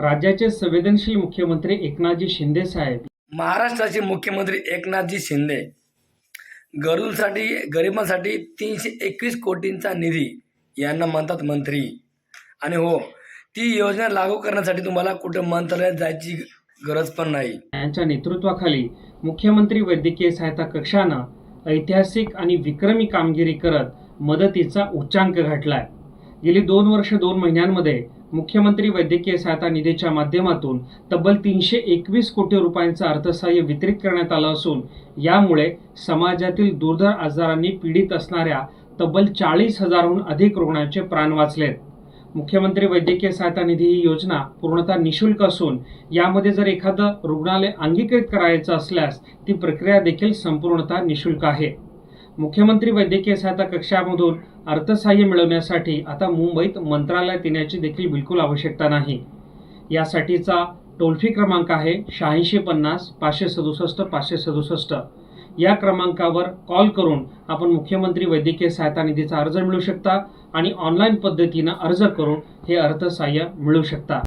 राज्याचे संवेदनशील मुख्यमंत्री एकनाथजी शिंदे साहेब. महाराष्ट्राचे मुख्यमंत्री एकनाथजी शिंदे. गरजूंसाठी गरिबांसाठी तीनशे एकवीस कोटींचा निधी यांना म्हणतात मंत्री. आणि हो ती योजना लागू करण्यासाठी तुम्हाला कुठं मंत्रालयात जायची गरज पण नाही. यांच्या नेतृत्वाखाली मुख्यमंत्री वैद्यकीय सहायता कक्षानं ऐतिहासिक आणि विक्रमी कामगिरी करत मदतीचा उच्चांक गाठलाय. गेली दोन वर्ष दोन महिन्यांमध्ये मुख्यमंत्री वैद्यकीय सहायता निधीच्या माध्यमातून तब्बल तीनशे एकवीस कोटी रुपयांचं अर्थसहाय्य वितरित करण्यात आलं असून यामुळे समाजातील दुर्धर आजारांनी पीडित असणाऱ्या तब्बल चाळीस हजारहून अधिक रुग्णांचे प्राण वाचलेत. मुख्यमंत्री वैद्यकीय सहायता निधी ही योजना पूर्णतः निशुल्क असून यामध्ये जर एखादं रुग्णालय अंगीकृत करायचं असल्यास ती प्रक्रिया देखील संपूर्णतः निशुल्क आहे. मुख्यमंत्री वैद्यकीय सहायता कक्षामधून अर्थसहाय्य मिळवण्यासाठी आता मुंबईत मंत्रालयात येण्याची देखील बिलकुल आवश्यकता नाही. यासाठीचा टोल फ्री क्रमांक आहे शहाऐंशी पन्नास पाचशे सदुसष्ट पाचशे सदुसष्ट. या क्रमांकावर कॉल करून आपण मुख्यमंत्री वैद्यकीय सहायता निधीचा अर्ज मिळू शकता आणि ऑनलाईन पद्धतीनं अर्ज करून हे अर्थसहाय्य मिळू शकता.